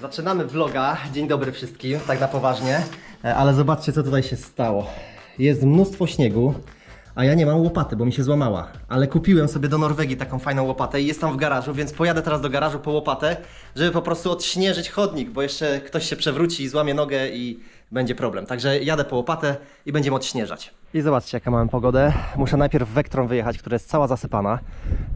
Zaczynamy vloga. Dzień dobry wszystkim, tak na poważnie. E, Ale zobaczcie, co tutaj się stało. Jest mnóstwo śniegu, a ja nie mam łopaty, bo mi się złamała. Ale kupiłem sobie do Norwegii taką fajną łopatę i jest tam w garażu, więc pojadę teraz do garażu po łopatę, żeby po prostu odśnieżyć chodnik, bo jeszcze ktoś się przewróci i złamie nogę i będzie problem. Także jadę po łopatę i będziemy odśnieżać. I zobaczcie, jaką mamy pogodę. Muszę najpierw Vectron wyjechać, która jest cała zasypana,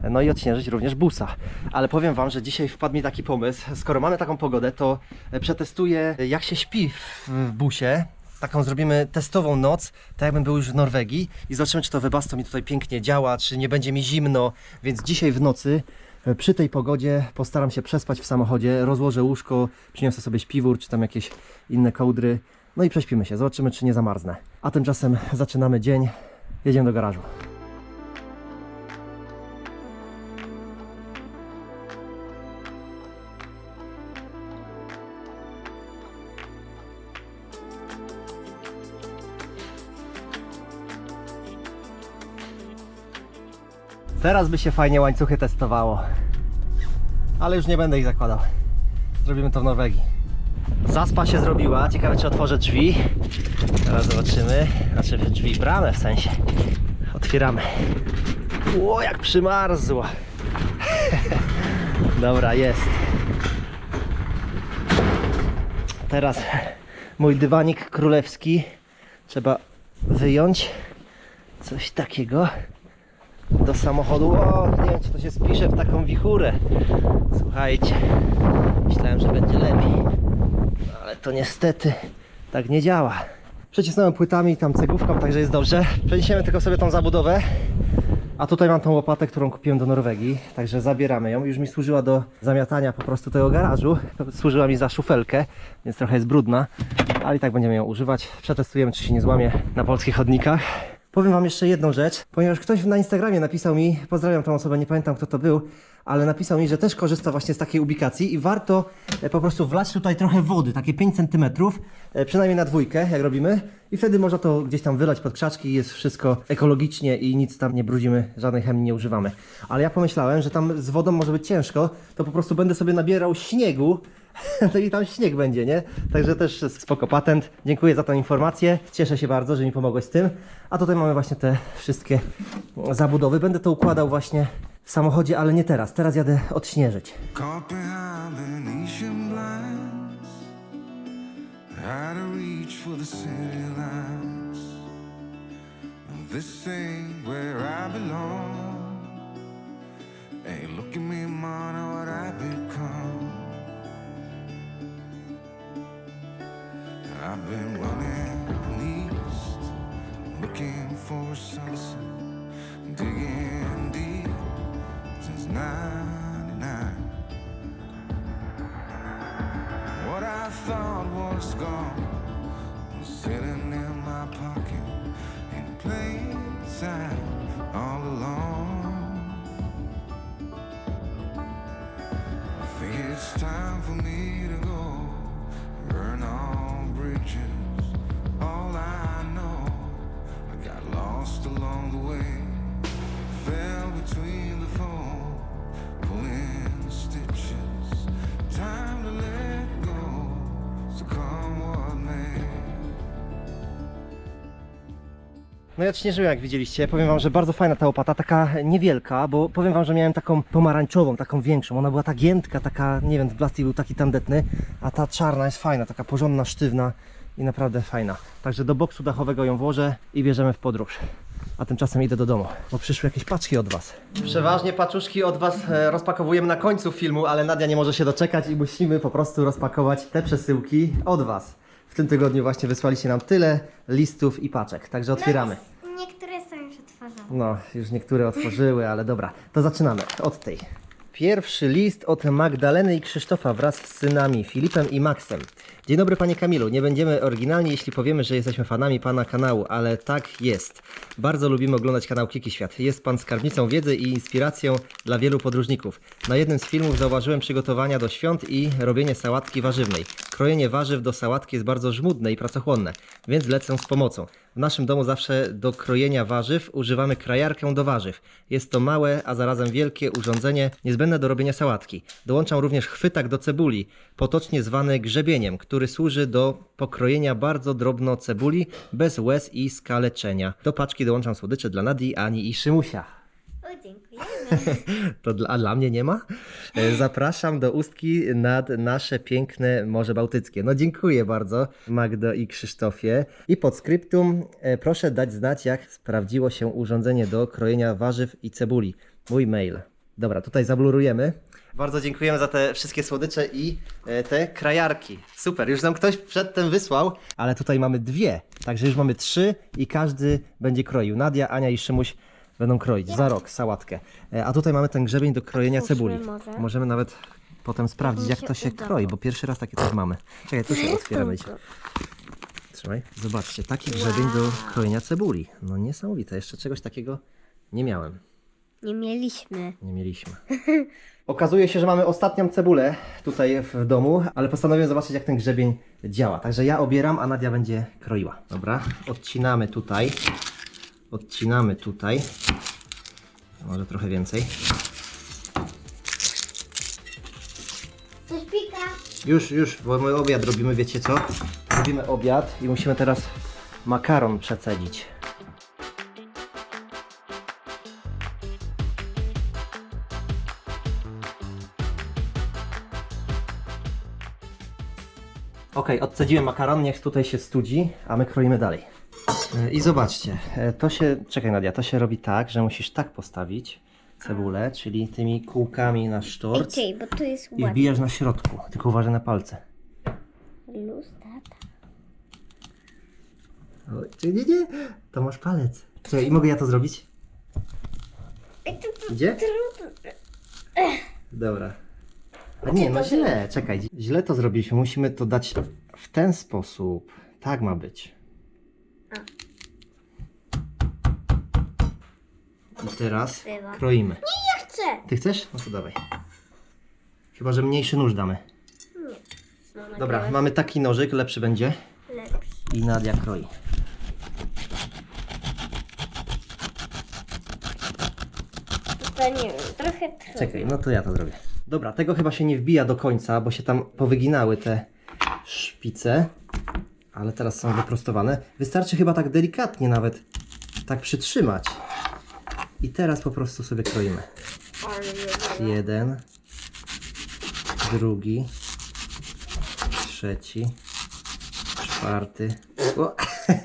no i odśnieżyć również busa. Ale powiem Wam, że dzisiaj wpadł mi taki pomysł. Skoro mamy taką pogodę, to przetestuję, jak się śpi w w busie. Taką zrobimy testową noc, tak jakbym był już w Norwegii i zobaczymy, czy to Webasto mi tutaj pięknie działa, czy nie będzie mi zimno. Więc dzisiaj w nocy e, przy tej pogodzie postaram się przespać w samochodzie, rozłożę łóżko, przyniosę sobie śpiwór, czy tam jakieś inne kołdry. No i prześpimy się, zobaczymy, czy nie zamarznę. A tymczasem zaczynamy dzień, jedziemy do garażu. Teraz by się fajnie łańcuchy testowało. Ale już nie będę ich zakładał. Zrobimy to w Norwegii. Zaspa się zrobiła. Ciekawe, czy otworzę drzwi. Teraz zobaczymy. Znaczy drzwi, bramę w sensie. Otwieramy. Ło, jak przymarzło. Dobra, jest. Teraz mój dywanik królewski. Trzeba wyjąć. Coś takiego do samochodu. O, nie wiem, czy to się spisze w taką wichurę. Słuchajcie, myślałem, że będzie lepiej. No, ale to niestety tak nie działa. Przecisnąłem płytami, tam cegówką, także jest dobrze. Przeniesiemy tylko sobie tą zabudowę. A tutaj mam tą łopatę, którą kupiłem do Norwegii, także zabieramy ją. Już mi służyła do zamiatania po prostu tego garażu. Służyła mi za szufelkę, więc trochę jest brudna, ale i tak będziemy ją używać. Przetestujemy, czy się nie złamie na polskich chodnikach. Powiem Wam jeszcze jedną rzecz, ponieważ ktoś na Instagramie napisał mi, pozdrawiam tą osobę, nie pamiętam kto to był, ale napisał mi, że też korzysta właśnie z takiej ubikacji i warto e, po prostu wlać tutaj trochę wody, takie 5 cm, e, przynajmniej na dwójkę, jak robimy, i wtedy można to gdzieś tam wylać pod krzaczki jest wszystko ekologicznie i nic tam nie brudzimy, żadnej chemii nie używamy. Ale ja pomyślałem, że tam z wodą może być ciężko, to po prostu będę sobie nabierał śniegu, no i tam śnieg będzie, nie? Także też spoko patent. Dziękuję za tą informację. Cieszę się bardzo, że mi pomogłeś z tym. A tutaj mamy właśnie te wszystkie zabudowy. Będę to układał właśnie w samochodzie, ale nie teraz. Teraz jadę odśnieżyć. To. This ain't where I belong. Thought was No i odśnieżyłem, jak widzieliście. Powiem Wam, że bardzo fajna ta łopata, taka niewielka, bo powiem Wam, że miałem taką pomarańczową, taką większą. Ona była tak giętka, taka, nie wiem, plastik był taki tandetny, a ta czarna jest fajna, taka porządna, sztywna i naprawdę fajna. Także do boksu dachowego ją włożę i bierzemy w podróż. A tymczasem idę do domu, bo przyszły jakieś paczki od Was. Przeważnie paczuszki od Was e, rozpakowujemy na końcu filmu, ale Nadia nie może się doczekać i musimy po prostu rozpakować te przesyłki od Was. W tym tygodniu właśnie wysłaliście nam tyle listów i paczek, także otwieramy. No, niektóre są już otworzone. No, już niektóre otworzyły, ale dobra, to zaczynamy od tej. Pierwszy list od Magdaleny i Krzysztofa wraz z synami Filipem i Maxem. Dzień dobry panie Kamilu. Nie będziemy oryginalni, jeśli powiemy, że jesteśmy fanami pana kanału, ale tak jest. Bardzo lubimy oglądać kanał Kiki Świat. Jest pan skarbnicą wiedzy i inspiracją dla wielu podróżników. Na jednym z filmów zauważyłem przygotowania do świąt i robienie sałatki warzywnej. Krojenie warzyw do sałatki jest bardzo żmudne i pracochłonne, więc lecę z pomocą. W naszym domu zawsze do krojenia warzyw używamy krajarkę do warzyw. Jest to małe, a zarazem wielkie urządzenie niezbędne do robienia sałatki. Dołączam również chwytak do cebuli, potocznie zwany grzebieniem, który służy do pokrojenia bardzo drobno cebuli bez łez i skaleczenia. Do paczki dołączam słodycze dla Nadii, Ani i Szymusia. O, dziękujemy. To dla, a dla mnie nie ma? E, Zapraszam do Ustki nad nasze piękne Morze Bałtyckie. No dziękuję bardzo Magdo i Krzysztofie. I pod skryptum e, proszę dać znać, jak sprawdziło się urządzenie do krojenia warzyw i cebuli. Mój mail. Dobra, tutaj zablurujemy. Bardzo dziękujemy za te wszystkie słodycze i e, te krajarki. Super, już nam ktoś przedtem wysłał, ale tutaj mamy dwie, także już mamy trzy i każdy będzie kroił. Nadia, Ania i Szymuś będą kroić za rok sałatkę. E, A tutaj mamy ten grzebień do krojenia cebuli. może. Możemy nawet potem sprawdzić, jak to się kroi, bo pierwszy raz takie coś mamy. Czekaj, tu się otwiera. będzie. Trzymaj. Zobaczcie, taki grzebień do krojenia cebuli. No niesamowite, jeszcze czegoś takiego nie miałem. Nie mieliśmy. Nie mieliśmy. Okazuje się, że mamy ostatnią cebulę tutaj w domu, ale postanowiłem zobaczyć, jak ten grzebień działa. Także ja obieram, a Nadia będzie kroiła. Dobra, odcinamy tutaj. Odcinamy tutaj. Może trochę więcej. Coś pika. Już, już, bo my obiad robimy, wiecie co? Robimy obiad i musimy teraz makaron przecedzić. Ok, odcedziłem makaron, niech tutaj się studzi, a my kroimy dalej. I zobaczcie, e, to się, czekaj Nadia, to się robi tak, że musisz tak postawić cebulę, czyli tymi kółkami na sztorc Ej, bo tu jest i ładnie. wbijasz na środku, tylko uważaj na palce. Luz, tata. Oj, czy nie, nie, to masz palec. Czekaj, i mogę ja to zrobić? Ej, to, to Idzie? trudne. Dobra. A nie, no źle, czekaj, źle to zrobiliśmy, musimy to dać w ten sposób. Tak ma być. I teraz Bywa. kroimy. Ja chcę. Ty chcesz? No to dawaj. Chyba, że mniejszy nóż damy. Mama Dobra, mamy taki nożyk, lepszy będzie. Lepszy. I Nadia kroi. To nie wiem, trochę trudno. Czekaj, no to ja to zrobię. Dobra, tego chyba się nie wbija do końca, bo się tam powyginały te szpice. Ale teraz są wyprostowane. Wystarczy chyba tak delikatnie nawet tak przytrzymać. I teraz po prostu sobie kroimy. Jeden, drugi, trzeci, czwarty. O!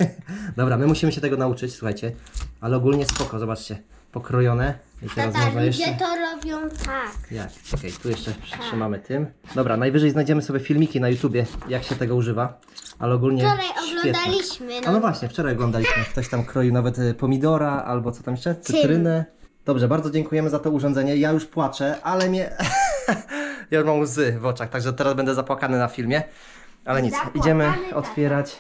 Dobra, my musimy się tego nauczyć, słuchajcie. Ale ogólnie spoko, zobaczcie. Pokrojone. I teraz Tata, można jeszcze... ludzie to robią tak. Jak? Czekaj, tu jeszcze przytrzymamy tym. Dobra, najwyżej znajdziemy sobie filmiki na YouTubie, jak się tego używa. Ale ogólnie. Wczoraj świetne. oglądaliśmy, A no no. właśnie, wczoraj oglądaliśmy. Ktoś tam kroił nawet y, pomidora albo co tam jeszcze? Cytrynę. Dobrze, bardzo dziękujemy za to urządzenie. Ja już płaczę, ale mnie. ja już mam łzy w oczach, także teraz będę zapłakany na filmie. Ale nic, Zapłakany, idziemy tata. otwierać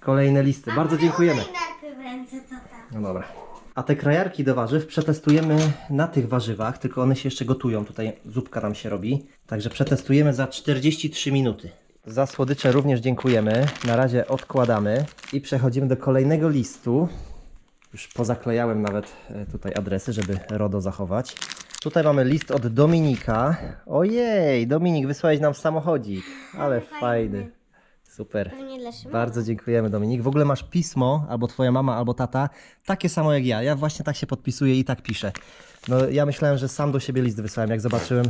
kolejne listy. Bardzo dziękujemy. Najpierw ręce, tata. No dobra. A te krajarki do warzyw przetestujemy na tych warzywach, tylko one się jeszcze gotują. Tutaj zupka nam się robi. Także przetestujemy za 43 minuty. Za słodycze również dziękujemy. Na razie odkładamy i przechodzimy do kolejnego listu. Już pozaklejałem nawet e, tutaj adresy, żeby RODO zachować. Tutaj mamy list od Dominika. Ojej, Dominik, wysłałeś nam samochodzik. Ale fajny. Super. Pewnie dla Szymona. Bardzo dziękujemy Dominik. W ogóle masz pismo, albo twoja mama, albo tata, takie samo jak ja. Ja właśnie tak się podpisuję i tak piszę. No ja myślałem, że sam do siebie list wysłałem, jak zobaczyłem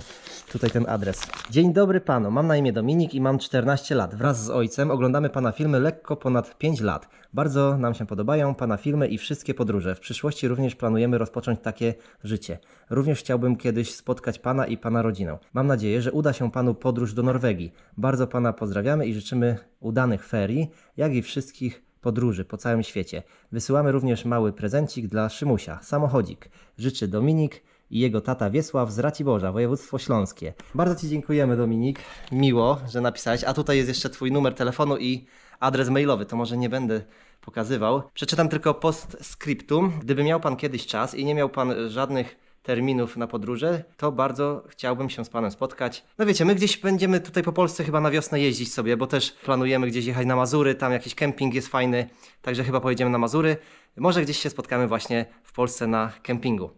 tutaj ten adres. Dzień dobry panu, mam na imię Dominik i mam 14 lat. Wraz z ojcem oglądamy pana filmy lekko ponad 5 lat. Bardzo nam się podobają pana filmy i wszystkie podróże. W przyszłości również planujemy rozpocząć takie życie. Również chciałbym kiedyś spotkać pana i pana rodzinę. Mam nadzieję, że uda się panu podróż do Norwegii. Bardzo pana pozdrawiamy i życzymy udanych ferii, jak i wszystkich podróży po całym świecie. Wysyłamy również mały prezencik dla Szymusia, samochodzik. Życzy Dominik i jego tata Wiesław z Raciborza, województwo śląskie. Bardzo Ci dziękujemy Dominik, miło, że napisałeś, a tutaj jest jeszcze Twój numer telefonu i adres mailowy, to może nie będę pokazywał. Przeczytam tylko postscriptum. Gdyby miał Pan kiedyś czas i nie miał Pan żadnych terminów na podróże, to bardzo chciałbym się z Panem spotkać. No wiecie, my gdzieś będziemy tutaj po Polsce chyba na wiosnę jeździć sobie, bo też planujemy gdzieś jechać na Mazury, tam jakiś kemping jest fajny, także chyba pojedziemy na Mazury. Może gdzieś się spotkamy właśnie w Polsce na kempingu.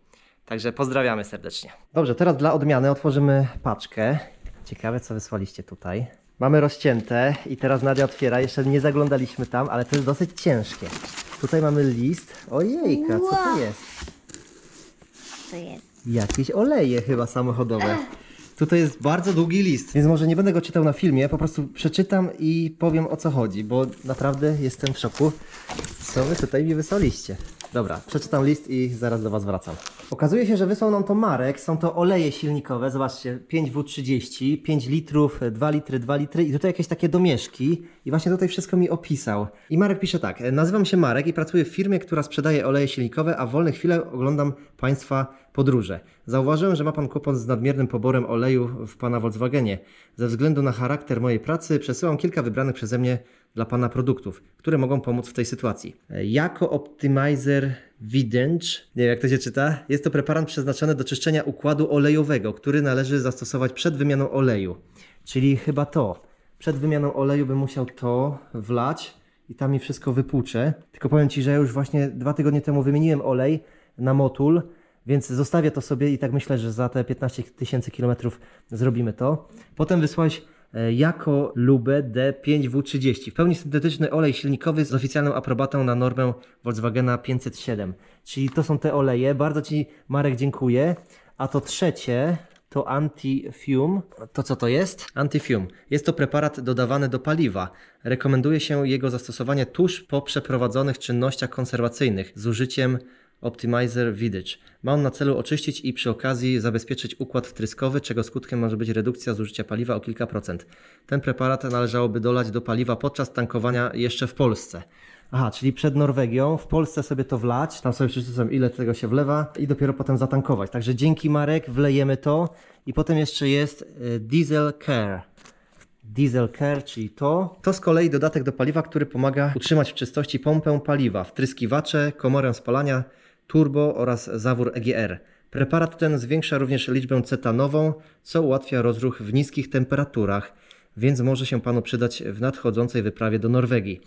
Także pozdrawiamy serdecznie. Dobrze, teraz dla odmiany otworzymy paczkę. Ciekawe, co wysłaliście tutaj. Mamy rozcięte i teraz Nadia otwiera. Jeszcze nie zaglądaliśmy tam, ale to jest dosyć ciężkie. Tutaj mamy list. Ojejka, co to jest? Jest. Jakieś oleje chyba samochodowe. Tutaj jest bardzo długi list, więc może nie będę go czytał na filmie, po prostu przeczytam i powiem o co chodzi, bo naprawdę jestem w szoku, co wy tutaj mi wysłaliście. Dobra, przeczytam list i zaraz do was wracam. Okazuje się, że wysłał nam to Marek, są to oleje silnikowe, zobaczcie, 5W30, 5 litrów, 2 litry, 2 litry i tutaj jakieś takie domieszki i właśnie tutaj wszystko mi opisał. I Marek pisze tak, nazywam się Marek i pracuję w firmie, która sprzedaje oleje silnikowe, a w wolnych chwilach oglądam Państwa podróże. Zauważyłem, że ma Pan kłopot z nadmiernym poborem oleju w Pana Volkswagenie. Ze względu na charakter mojej pracy przesyłam kilka wybranych przeze mnie dla Pana produktów, które mogą pomóc w tej sytuacji. E, Jako Optimizer Videnge, nie wiem jak to się czyta, jest to preparat przeznaczony do czyszczenia układu olejowego, który należy zastosować przed wymianą oleju. Czyli chyba to. Przed wymianą oleju bym musiał to wlać i tam mi wszystko wypłucze. Tylko powiem Ci, że ja już właśnie dwa tygodnie temu wymieniłem olej na motul, więc zostawię to sobie i tak myślę, że za te 15 tysięcy kilometrów zrobimy to. Potem wysłałeś jako Lube D5W30. W pełni syntetyczny olej silnikowy z oficjalną aprobatą na normę Volkswagena 507. Czyli to są te oleje. Bardzo Ci Marek dziękuję. A to trzecie to anti-fume. To co to jest? Anti-fume. Jest to preparat dodawany do paliwa. Rekomenduje się jego zastosowanie tuż po przeprowadzonych czynnościach konserwacyjnych z użyciem Optimizer Vidage. Ma on na celu oczyścić i przy okazji zabezpieczyć układ wtryskowy, czego skutkiem może być redukcja zużycia paliwa o kilka procent. Ten preparat należałoby dolać do paliwa podczas tankowania jeszcze w Polsce. Aha, czyli przed Norwegią, w Polsce sobie to wlać, tam sobie przeczytam ile tego się wlewa i dopiero potem zatankować. Także dzięki Marek, wlejemy to i potem jeszcze jest y, Diesel Care. Diesel Care, czyli to. To z kolei dodatek do paliwa, który pomaga utrzymać w czystości pompę paliwa, wtryskiwacze, komorę spalania, turbo oraz zawór EGR. Preparat ten zwiększa również liczbę cetanową, co ułatwia rozruch w niskich temperaturach, więc może się Panu przydać w nadchodzącej wyprawie do Norwegii.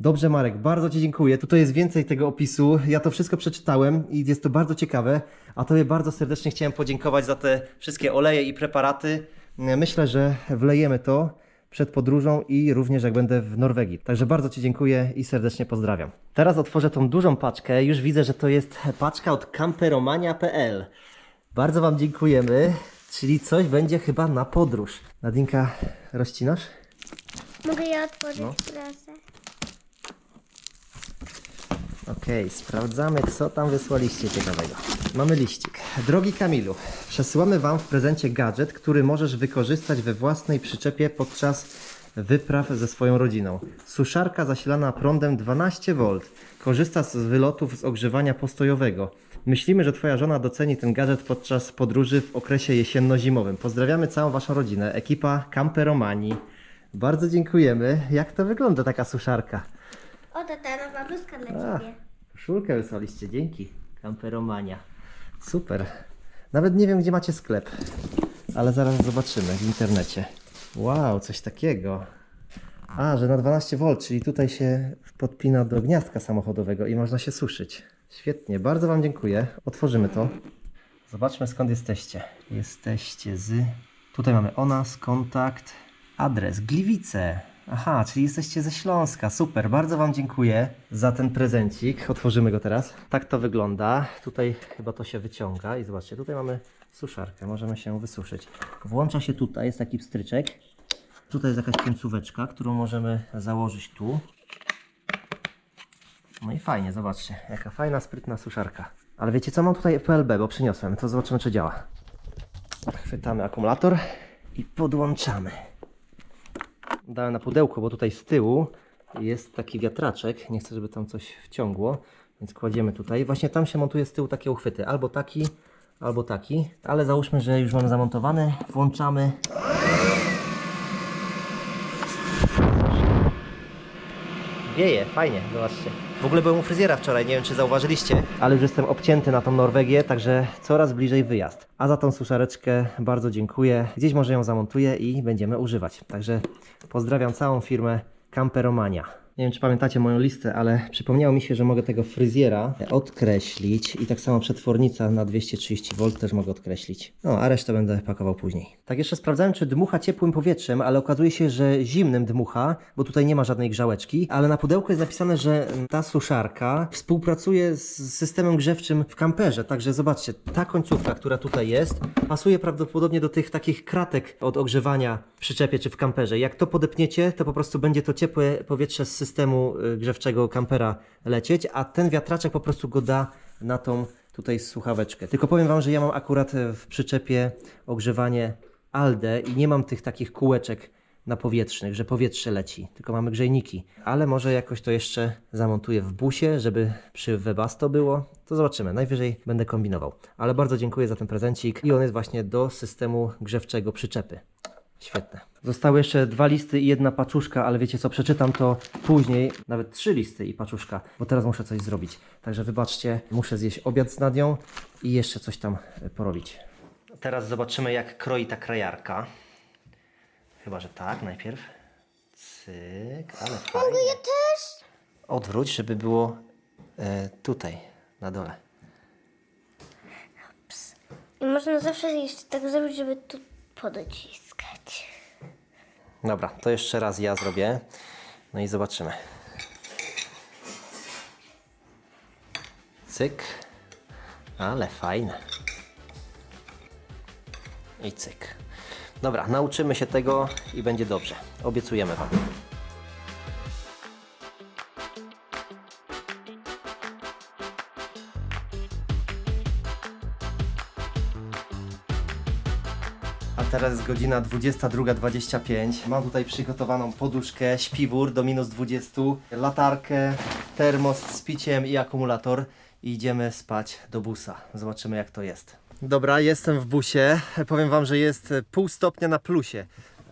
Dobrze Marek, bardzo Ci dziękuję. Tutaj jest więcej tego opisu. Ja to wszystko przeczytałem i jest to bardzo ciekawe. A Tobie bardzo serdecznie chciałem podziękować za te wszystkie oleje i preparaty. Myślę, że wlejemy to przed podróżą i również jak będę w Norwegii. Także bardzo Ci dziękuję i serdecznie pozdrawiam. Teraz otworzę tą dużą paczkę. Już widzę, że to jest paczka od camperomania.pl. Bardzo Wam dziękujemy. Czyli coś będzie chyba na podróż. Nadinka, rozcinasz? Mogę je otworzyć, No. proszę? Okej, sprawdzamy, co tam wysłaliście ciekawego. Mamy liścik. Drogi Kamilu, przesyłamy Wam w prezencie gadżet, który możesz wykorzystać we własnej przyczepie podczas wypraw ze swoją rodziną. Suszarka zasilana prądem 12V. Korzysta z wylotów z ogrzewania postojowego. Myślimy, że Twoja żona doceni ten gadżet podczas podróży w okresie jesienno-zimowym. Pozdrawiamy całą Waszą rodzinę, ekipa Camperomanii. Bardzo dziękujemy. Jak to wygląda taka suszarka? Oto ta nowa bluzka dla A, Ciebie. koszulkę wysłaliście, dzięki. Camperomania. Super. Nawet nie wiem, gdzie macie sklep, ale zaraz zobaczymy w internecie. Wow, coś takiego. A, że na 12V, czyli tutaj się podpina do gniazdka samochodowego i można się suszyć. Świetnie, bardzo Wam dziękuję. Otworzymy to. Zobaczmy skąd jesteście. Jesteście z... Tutaj mamy o nas, kontakt, adres, Gliwice. Aha, czyli jesteście ze Śląska. Super, bardzo Wam dziękuję za ten prezencik. Otworzymy go teraz. Tak to wygląda. Tutaj chyba to się wyciąga i zobaczcie, tutaj mamy suszarkę. Możemy się wysuszyć. Włącza się tutaj, jest taki pstryczek. Tutaj jest jakaś końcóweczka, którą możemy założyć tu. No i fajnie, zobaczcie, jaka fajna, sprytna suszarka. Ale wiecie co, mam tutaj PLB, bo przyniosłem, to zobaczymy czy działa. Chwytamy akumulator i podłączamy. Dałem na pudełko, bo tutaj z tyłu jest taki wiatraczek, nie chcę, żeby tam coś wciągło, więc kładziemy tutaj. Właśnie tam się montuje z tyłu takie uchwyty, albo taki, albo taki, ale załóżmy, że już mamy zamontowany, włączamy. Wieje, fajnie, zobaczcie. W ogóle byłem u fryzjera wczoraj, nie wiem czy zauważyliście, ale już jestem obcięty na tą Norwegię, także coraz bliżej wyjazd. A za tą suszareczkę bardzo dziękuję. Gdzieś może ją zamontuję i będziemy używać. Także pozdrawiam całą firmę Camperomania. Nie wiem, czy pamiętacie moją listę, ale przypomniało mi się, że mogę tego fryzjera odkreślić i tak samo przetwornica na 230V też mogę odkreślić. No, a resztę będę pakował później. Tak jeszcze sprawdzałem, czy dmucha ciepłym powietrzem, ale okazuje się, że zimnym dmucha, bo tutaj nie ma żadnej grzałeczki, ale na pudełku jest napisane, że ta suszarka współpracuje z systemem grzewczym w kamperze. Także zobaczcie, ta końcówka, która tutaj jest, pasuje prawdopodobnie do tych takich kratek od ogrzewania w przyczepie czy w kamperze. Jak to podepniecie, to po prostu będzie to ciepłe powietrze z systemu y, grzewczego kampera lecieć, a ten wiatraczek po prostu go da na tą tutaj słuchaweczkę. Tylko powiem Wam, że ja mam akurat e, w przyczepie ogrzewanie ALDE i nie mam tych takich kółeczek na powietrznych, że powietrze leci, tylko mamy grzejniki. Ale może jakoś to jeszcze zamontuję w busie, żeby przy Webasto było. To zobaczymy. Najwyżej będę kombinował. Ale bardzo dziękuję za ten prezencik i on jest właśnie do systemu grzewczego przyczepy. Świetne. Zostały jeszcze dwa listy i jedna paczuszka, ale wiecie co, przeczytam to później, nawet trzy listy i paczuszka, bo teraz muszę coś zrobić. Także wybaczcie, muszę zjeść obiad z Nadią i jeszcze coś tam porobić. Teraz zobaczymy jak kroi ta krajarka. Chyba, że tak najpierw. Cyk, ale fajnie. Ja też. Odwróć, żeby było e, tutaj, na dole. I można zawsze jeszcze tak zrobić, żeby tu podociskać. Dobra, to jeszcze raz ja zrobię. No i zobaczymy. Cyk. Ale fajne. I cyk. Dobra, nauczymy się tego i będzie dobrze. Obiecujemy Wam. A teraz jest godzina 22.25. Mam tutaj przygotowaną poduszkę, śpiwór do minus 20, latarkę, termos z piciem i akumulator. I idziemy spać do busa. Zobaczymy jak to jest. Dobra, jestem w busie. Powiem Wam, że jest pół stopnia na plusie.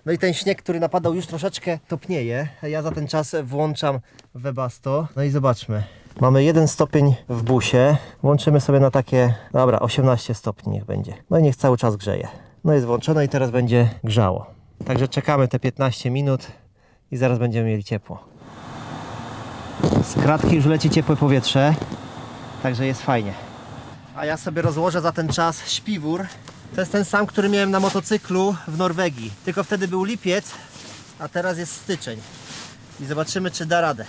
No i ten śnieg, który napadał już troszeczkę topnieje. Ja za ten czas włączam Webasto. No i zobaczmy. Mamy jeden stopień w busie. Włączymy sobie na takie, dobra, 18 stopni niech będzie. No i niech cały czas grzeje. No jest włączone i teraz będzie grzało. Także czekamy te 15 minut i zaraz będziemy mieli ciepło. Z kratki już leci ciepłe powietrze, także jest fajnie. A ja sobie rozłożę za ten czas śpiwór. To jest ten sam, który miałem na motocyklu w Norwegii. Tylko wtedy był lipiec, a teraz jest styczeń. I zobaczymy, czy da radę.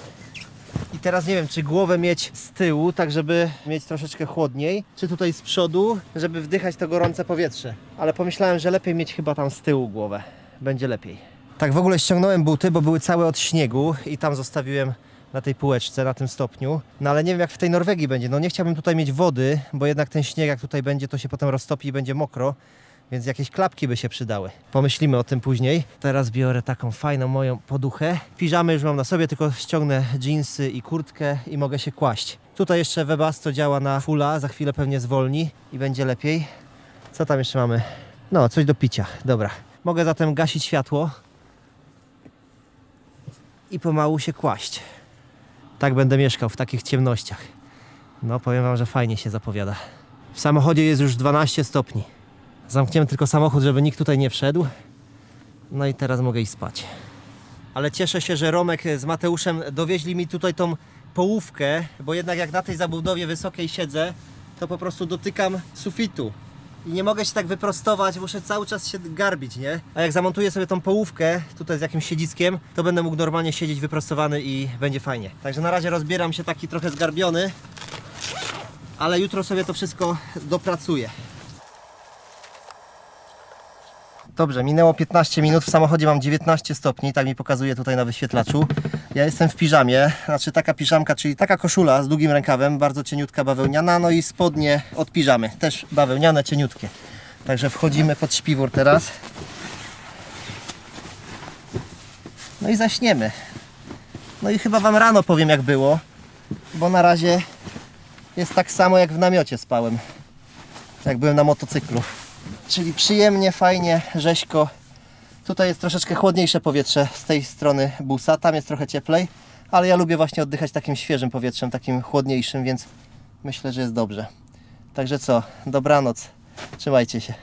I teraz nie wiem, czy głowę mieć z tyłu, tak żeby mieć troszeczkę chłodniej, czy tutaj z przodu, żeby wdychać to gorące powietrze. Ale pomyślałem, że lepiej mieć chyba tam z tyłu głowę. Będzie lepiej. Tak w ogóle ściągnąłem buty, bo były całe od śniegu i tam zostawiłem na tej półeczce, na tym stopniu. No ale nie wiem jak w tej Norwegii będzie. No nie chciałbym tutaj mieć wody, bo jednak ten śnieg jak tutaj będzie, to się potem roztopi i będzie mokro. Więc jakieś klapki by się przydały. Pomyślimy o tym później. Teraz biorę taką fajną moją poduchę. Piżamy już mam na sobie, tylko ściągnę jeansy i kurtkę i mogę się kłaść. Tutaj jeszcze Webasto działa na fulla, za chwilę pewnie zwolni i będzie lepiej. Co tam jeszcze mamy? No, coś do picia. Dobra. Mogę zatem gasić światło i pomału się kłaść. Tak będę mieszkał w takich ciemnościach. No, powiem Wam, że fajnie się zapowiada. W samochodzie jest już 12 stopni. Zamkniemy tylko samochód, żeby nikt tutaj nie wszedł. No i teraz mogę iść spać. Ale cieszę się, że Romek z Mateuszem dowieźli mi tutaj tą połówkę, bo jednak jak na tej zabudowie wysokiej siedzę, to po prostu dotykam sufitu. I nie mogę się tak wyprostować, muszę cały czas się garbić, nie? A jak zamontuję sobie tą połówkę tutaj z jakimś siedziskiem, to będę mógł normalnie siedzieć wyprostowany i będzie fajnie. Także na razie rozbieram się taki trochę zgarbiony, ale jutro sobie to wszystko dopracuję. Dobrze, minęło 15 minut, w samochodzie mam 19 stopni, tak mi pokazuje tutaj na wyświetlaczu. Ja jestem w piżamie, znaczy taka piżamka, czyli taka koszula z długim rękawem, bardzo cieniutka bawełniana, no i spodnie od piżamy, też bawełniane, cieniutkie. Także wchodzimy pod śpiwór teraz. No i zaśniemy. No i chyba Wam rano powiem jak było, bo na razie jest tak samo jak w namiocie spałem. jak byłem na motocyklu. Czyli przyjemnie, fajnie, rzeźko. Tutaj jest troszeczkę chłodniejsze powietrze z tej strony busa, tam jest trochę cieplej, ale ja lubię właśnie oddychać takim świeżym powietrzem, takim chłodniejszym, więc myślę, że jest dobrze. Także co, dobranoc, trzymajcie się.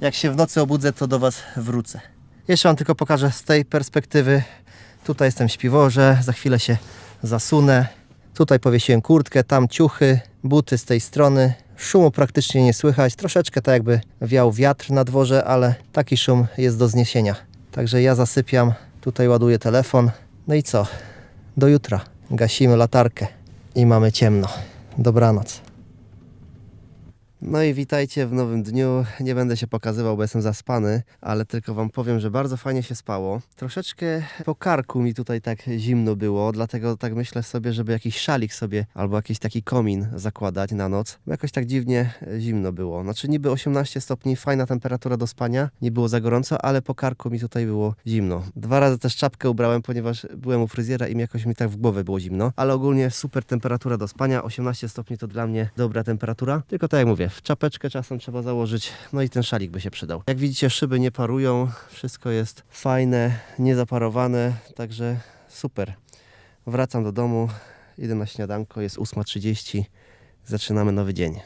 Jak się w nocy obudzę, to do Was wrócę. Jeszcze Wam tylko pokażę z tej perspektywy. Tutaj jestem w śpiworze, za chwilę się zasunę. Tutaj powiesiłem kurtkę, tam ciuchy, buty z tej strony. Szumu praktycznie nie słychać. Troszeczkę tak jakby wiał wiatr na dworze, ale taki szum jest do zniesienia. Także ja zasypiam, tutaj ładuję telefon. No i co? Do jutra. Gasimy latarkę i mamy ciemno. Dobranoc. No i witajcie w nowym dniu. Nie będę się pokazywał, bo jestem zaspany, ale tylko Wam powiem, że bardzo fajnie się spało. Troszeczkę po karku mi tutaj tak zimno było, dlatego tak myślę sobie, żeby jakiś szalik sobie albo jakiś taki komin zakładać na noc. Jakoś tak dziwnie zimno było. Znaczy niby 18 stopni, fajna temperatura do spania, nie było za gorąco, ale po karku mi tutaj było zimno. Dwa razy też czapkę ubrałem, ponieważ byłem u fryzjera i mi jakoś mi tak w głowę było zimno, ale ogólnie super temperatura do spania. 18 stopni to dla mnie dobra temperatura. Tylko tak jak mówię, czapeczkę czasem trzeba założyć, no i ten szalik by się przydał. Jak widzicie, szyby nie parują, wszystko jest fajne, niezaparowane, także super. Wracam do domu, idę na śniadanko, jest 8.30, zaczynamy nowy dzień.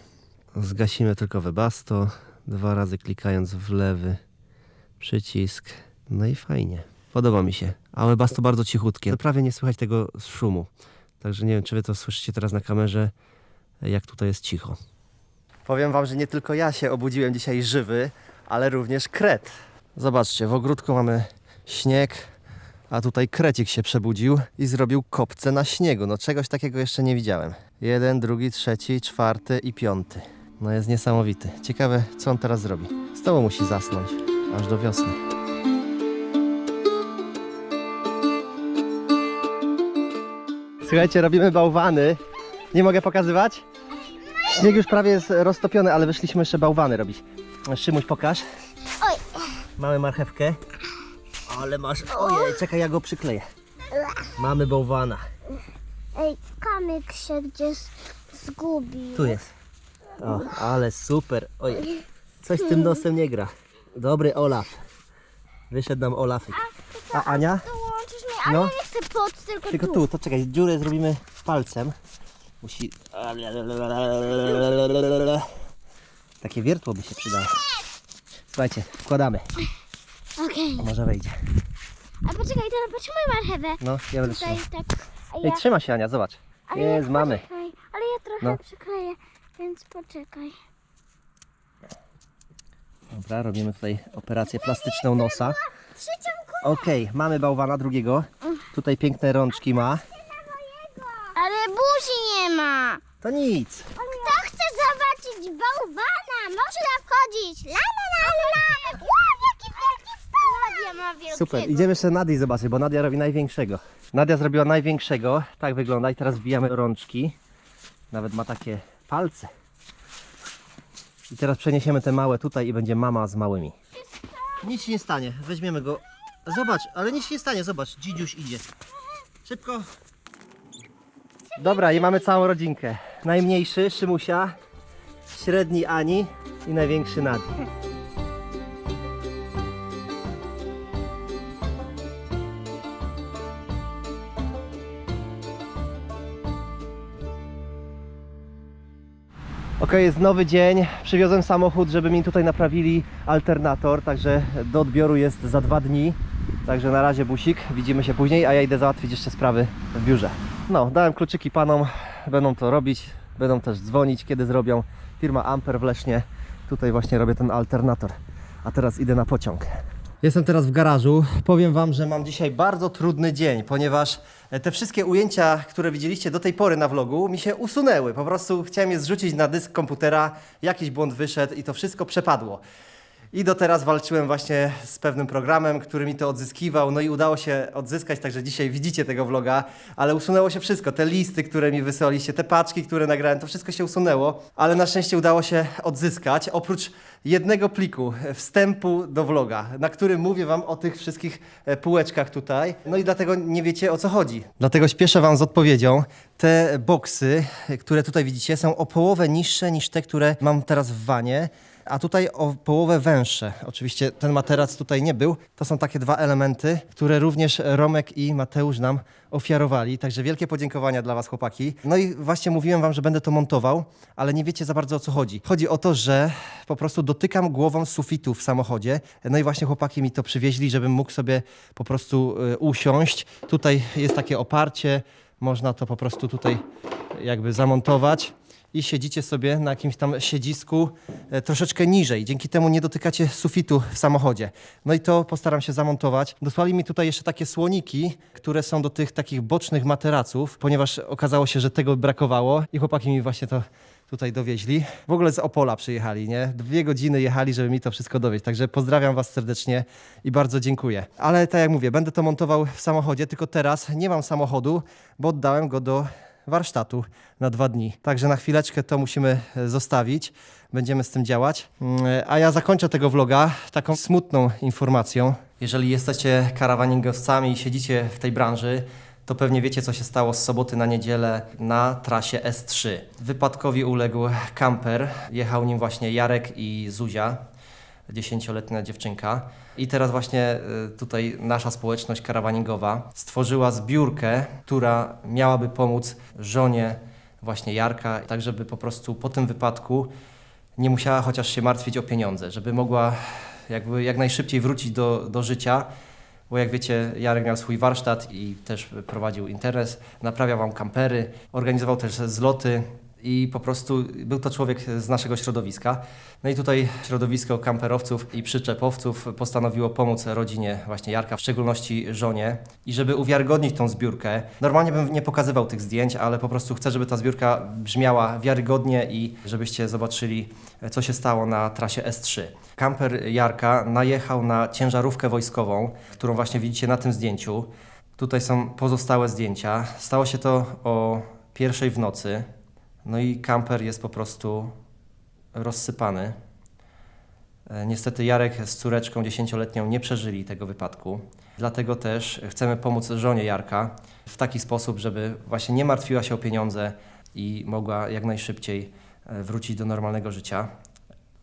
Zgasimy tylko webasto, dwa razy klikając w lewy przycisk, no i fajnie. Podoba mi się, a webasto bardzo cichutkie, prawie nie słychać tego szumu. Także nie wiem, czy wy to słyszycie teraz na kamerze, jak tutaj jest cicho. Powiem wam, że nie tylko ja się obudziłem dzisiaj żywy, ale również kret. Zobaczcie, w ogródku mamy śnieg, a tutaj krecik się przebudził i zrobił kopce na śniegu. No czegoś takiego jeszcze nie widziałem. Jeden, drugi, trzeci, czwarty i piąty. No jest niesamowity. Ciekawe, co on teraz zrobi. Z tobą musi zasnąć, aż do wiosny. Słuchajcie, robimy bałwany. Nie mogę pokazywać? Śnieg już prawie jest roztopiony, ale wyszliśmy jeszcze bałwany robić. Szymuś, pokaż. Oj. Mamy marchewkę. Ale masz... Ojej, czekaj, ja go przykleję. Mamy bałwana. Ej, kamyk się gdzieś zgubił. Tu jest. O, ale super. Ojej, coś z tym nosem nie gra. Dobry Olaf. Wyszedł nam Olafik. A Ania? Dołączysz mnie, ale No. nie chcę pod, tylko, Tylko tu. tu, to czekaj, dziurę zrobimy palcem. Musi... Takie wiertło by się przydało. Słuchajcie, wkładamy. Okej. Może wejdzie. A poczekaj, to potrzymuj marchewę. No, ja będę Tutaj trzymał. tak. A Ej, ja, trzyma się Ania, zobacz. ale ja, Jest, mamy. Poczekaj, ale ja trochę No. przykleję, więc poczekaj. Dobra, robimy tutaj operację plastyczną nosa. Trzecią Okej, mamy bałwana drugiego. Tutaj piękne rączki ma. Nie ma. To nic. Kto chce zobaczyć bałwana? Można wchodzić. La la la la. Wow, jaki wielki Nadia ma wielkiego. Super, idziemy jeszcze Nadii zobaczyć, bo Nadia robi największego. Nadia zrobiła największego, tak wygląda i teraz wbijamy rączki. Nawet ma takie palce. I teraz przeniesiemy te małe tutaj i będzie mama z małymi. Nic się nie stanie, weźmiemy go. Zobacz, ale nic się nie stanie, zobacz, dzidziuś idzie. Szybko. Dobra, i mamy całą rodzinkę. Najmniejszy Szymusia, średni Ani i największy Nadii. Ok, jest nowy dzień. Przywiozłem samochód, żeby mi tutaj naprawili alternator, także do odbioru jest za dwa dni. Także na razie busik, widzimy się później, a ja idę załatwić jeszcze sprawy w biurze. No, dałem kluczyki panom, będą to robić, będą też dzwonić, kiedy zrobią. Firma Amper w Lesznie, tutaj właśnie robię ten alternator. A teraz idę na pociąg. Jestem teraz w garażu. Powiem Wam, że mam dzisiaj bardzo trudny dzień, ponieważ te wszystkie ujęcia, które widzieliście do tej pory na vlogu, mi się usunęły. Po prostu chciałem je zrzucić na dysk komputera, jakiś błąd wyszedł i to wszystko przepadło. I do teraz walczyłem właśnie z pewnym programem, który mi to odzyskiwał, no i udało się odzyskać, także dzisiaj widzicie tego vloga, ale usunęło się wszystko, te listy, które mi wysłaliście, te paczki, które nagrałem, to wszystko się usunęło, ale na szczęście udało się odzyskać, oprócz jednego pliku wstępu do vloga, na którym mówię wam o tych wszystkich e, półeczkach tutaj, no i dlatego nie wiecie o co chodzi. Dlatego śpieszę wam z odpowiedzią. Te boksy, e, które tutaj widzicie, są o połowę niższe niż te, które mam teraz w wanie a tutaj o połowę węższe. Oczywiście ten materac tutaj nie był. To są takie dwa elementy, które również Romek i Mateusz nam ofiarowali. Także wielkie podziękowania dla Was, chłopaki. No i właśnie mówiłem Wam, że będę to montował, ale nie wiecie za bardzo o co chodzi. Chodzi o to, że po prostu dotykam głową sufitu w samochodzie. No i właśnie chłopaki mi to przywieźli, żebym mógł sobie po prostu y, usiąść. Tutaj jest takie oparcie. Można to po prostu tutaj jakby zamontować i siedzicie sobie na jakimś tam siedzisku e, troszeczkę niżej. Dzięki temu nie dotykacie sufitu w samochodzie. No i to postaram się zamontować. Dosłali mi tutaj jeszcze takie słoniki, które są do tych takich bocznych materaców, ponieważ okazało się, że tego brakowało i chłopaki mi właśnie to tutaj dowieźli. W ogóle z Opola przyjechali, nie? Dwie godziny jechali, żeby mi to wszystko dowieźć. Także pozdrawiam Was serdecznie i bardzo dziękuję. Ale tak jak mówię, będę to montował w samochodzie, tylko teraz nie mam samochodu, bo oddałem go do warsztatu na dwa dni. Także na chwileczkę to musimy e, zostawić. Będziemy z tym działać. Mm, A ja zakończę tego vloga taką smutną informacją. Jeżeli jesteście karawaningowcami i siedzicie w tej branży, to pewnie wiecie, co się stało z soboty na niedzielę na trasie S3. Wypadkowi uległ kamper. Jechał nim właśnie Jarek i Zuzia, dziesięcioletnia dziewczynka. I teraz właśnie y, tutaj nasza społeczność karawaningowa stworzyła zbiórkę, która miałaby pomóc żonie właśnie Jarka, tak żeby po prostu po tym wypadku nie musiała chociaż się martwić o pieniądze, żeby mogła jakby jak najszybciej wrócić do, do życia, bo jak wiecie, Jarek miał swój warsztat i też prowadził interes, naprawiał wam kampery, organizował też zloty i po prostu był to człowiek z naszego środowiska. No i tutaj środowisko kamperowców i przyczepowców postanowiło pomóc rodzinie właśnie Jarka, w szczególności żonie. I żeby uwiarygodnić tą zbiórkę, normalnie bym nie pokazywał tych zdjęć, ale po prostu chcę, żeby ta zbiórka brzmiała wiarygodnie i żebyście zobaczyli, co się stało na trasie S3. Kamper Jarka najechał na ciężarówkę wojskową, którą właśnie widzicie na tym zdjęciu. Tutaj są pozostałe zdjęcia. Stało się to o pierwszej w nocy. No i kamper jest po prostu rozsypany. E, Niestety Jarek z córeczką dziesięcioletnią nie przeżyli tego wypadku. Dlatego też chcemy pomóc żonie Jarka w taki sposób, żeby właśnie nie martwiła się o pieniądze i mogła jak najszybciej e, wrócić do normalnego życia.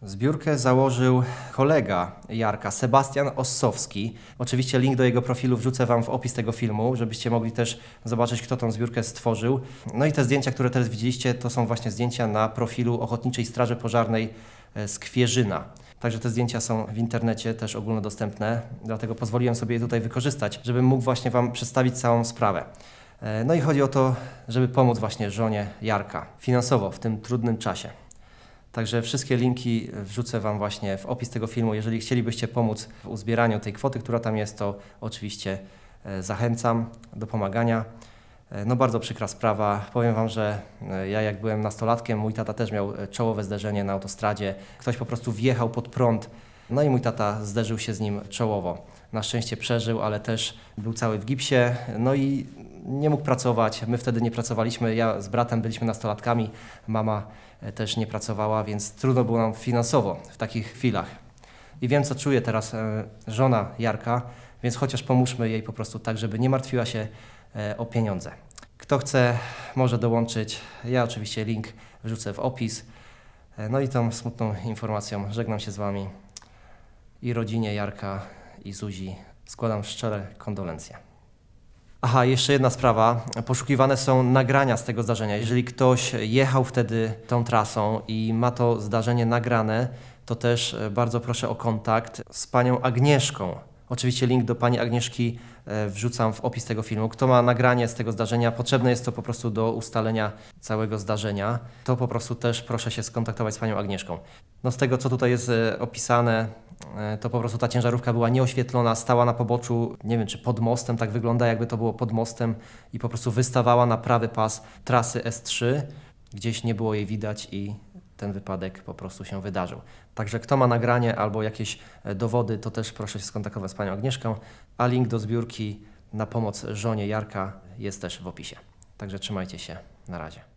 Zbiórkę założył kolega Jarka, Sebastian Ossowski. Oczywiście link do jego profilu wrzucę Wam w opis tego filmu, żebyście mogli też zobaczyć, kto tą zbiórkę stworzył. No i te zdjęcia, które teraz widzieliście, to są właśnie zdjęcia na profilu Ochotniczej Straży Pożarnej e, z Kwierzyna. Także te zdjęcia są w internecie też ogólnodostępne, dlatego pozwoliłem sobie je tutaj wykorzystać, żebym mógł właśnie Wam przedstawić całą sprawę. E, No i chodzi o to, żeby pomóc właśnie żonie Jarka finansowo w tym trudnym czasie. Także wszystkie linki wrzucę Wam właśnie w opis tego filmu. Jeżeli chcielibyście pomóc w uzbieraniu tej kwoty, która tam jest, to oczywiście e, zachęcam do pomagania. E, No bardzo przykra sprawa. Powiem Wam, że e, ja jak byłem nastolatkiem, mój tata też miał czołowe zderzenie na autostradzie. Ktoś po prostu wjechał pod prąd, no i mój tata zderzył się z nim czołowo. Na szczęście przeżył, ale też był cały w gipsie, no i nie mógł pracować. My wtedy nie pracowaliśmy, ja z bratem byliśmy nastolatkami, mama e, też nie pracowała, więc trudno było nam finansowo w takich chwilach. I wiem, co czuje teraz e, żona Jarka, więc chociaż pomóżmy jej po prostu tak, żeby nie martwiła się e, o pieniądze. Kto chce, może dołączyć. Ja oczywiście link wrzucę w opis. No i tą smutną informacją żegnam się z Wami i rodzinie Jarka i Zuzi składam szczere kondolencje. Aha, jeszcze jedna sprawa. Poszukiwane są nagrania z tego zdarzenia. Jeżeli ktoś jechał wtedy tą trasą i ma to zdarzenie nagrane, to też e, bardzo proszę o kontakt z panią Agnieszką. Oczywiście link do pani Agnieszki e, wrzucam w opis tego filmu. Kto ma nagranie z tego zdarzenia, potrzebne jest to po prostu do ustalenia całego zdarzenia, to po prostu też proszę się skontaktować z panią Agnieszką. No z tego, co tutaj jest e, opisane, e, to po prostu ta ciężarówka była nieoświetlona, stała na poboczu, nie wiem czy pod mostem, tak wygląda jakby to było pod mostem i po prostu wystawała na prawy pas trasy S3. Gdzieś nie było jej widać i ten wypadek po prostu się wydarzył. Także kto ma nagranie albo jakieś e, dowody, to też proszę się skontaktować z panią Agnieszką, a link do zbiórki na pomoc żonie Jarka jest też w opisie. Także trzymajcie się, na razie.